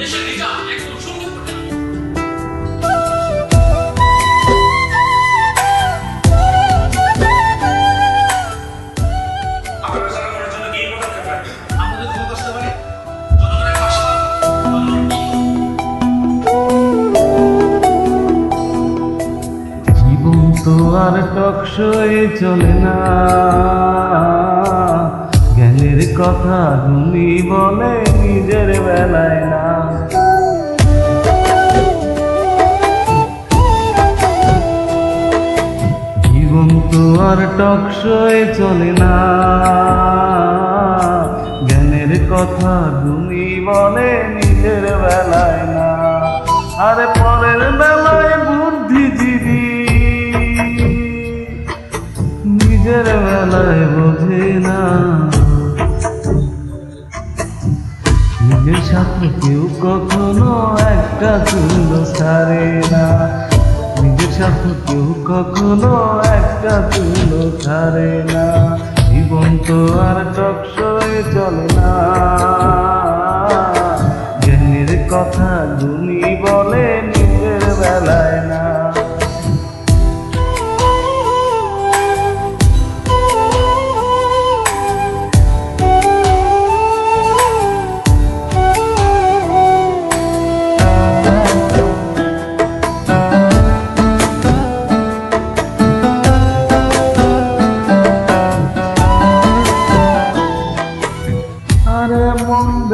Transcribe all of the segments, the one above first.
দেশের রিজার্ভ তো আর টকশয়ে চলে না। জ্ঞানের কথা গুনি বলে নিজের বেলায় না। জীবন তো আর টকশয়ে চলে না। জ্ঞানের কথা গুনি বলে নিজের বেলায় না। আরে পরের বেলায় বেলায় বোঝে না। নিজের সাথে কেউ কখনো একটা চুল ছাড়ে না। নিজের সাথে কেউ কখনো একটা চুল ছাড়ে না। জীবন তো আর টকশয়ে চলে না। জ্ঞানের কথা গুনি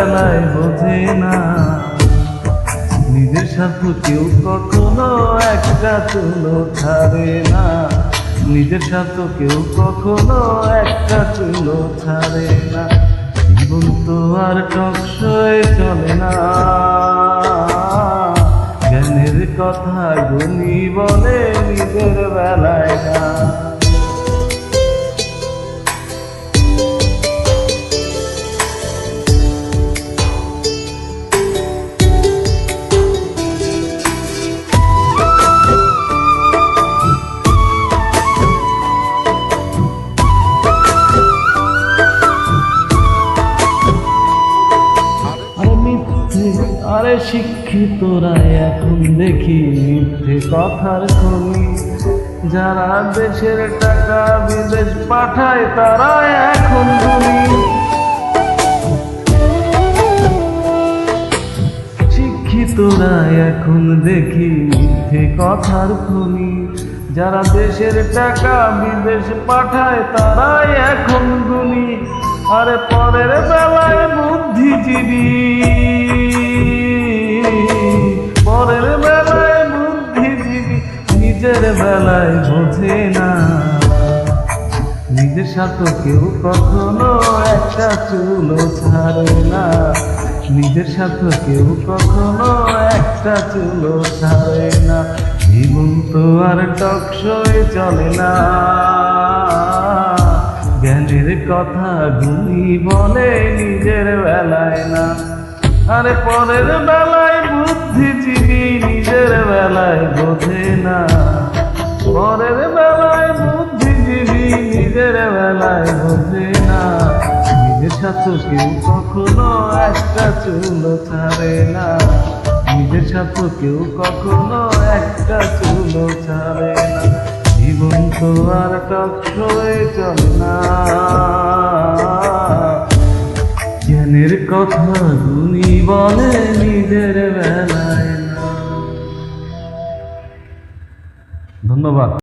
বেলায় বোঝে না। নিজের স্বার্থ কেউ কখনো একটা চুলো ছাড়ে না। নিজের স্বার্থ কেউ কখনো একটা চুলো ছাড়ে না। জীবন তো আর টকশয়ে চলে না। জ্ঞানের কথা গুনি বলে নিজের বেলায় আরে শিক্ষিতরা এখন দেখি মিথ্যে কথার খনি। যারা দেশের টাকা বিদেশ পাঠায়, তারা এখন ধনী। শিক্ষিতরা এখন দেখি মিথ্যে কথার খনি। যারা দেশের টাকা বিদেশ পাঠায়, তারাই এখন গুণী আরে পরের বেলায় বুদ্ধিজীবী। সাথে কেউ কখনো একটা চুলো ছাড়ে না। নিজের সাথে কেউ কখনো একটা চুলো ছাড়ে না। জীবন তো আর টকসই চলে না। জ্ঞানের কথা গুনি বলে নিজের বেলায় না। আরে পরের বেলায় বুদ্ধিজীবী নিজের বেলায় বোঝে না। পরের বেলায় বুদ্ধিজীবী নিজের বেলায় বোঝে না। নিজের সাথে কেউ কখনো একটা চুল ছাড়ে না। নিজের সাথে কেউ কখনো একটা চুল ছাড়ে না। জীবন তো আর টকশয়ে চলে না। জ্ঞানের কথা গুনি বলে নিজের বেলায় না। ধন্যবাদ।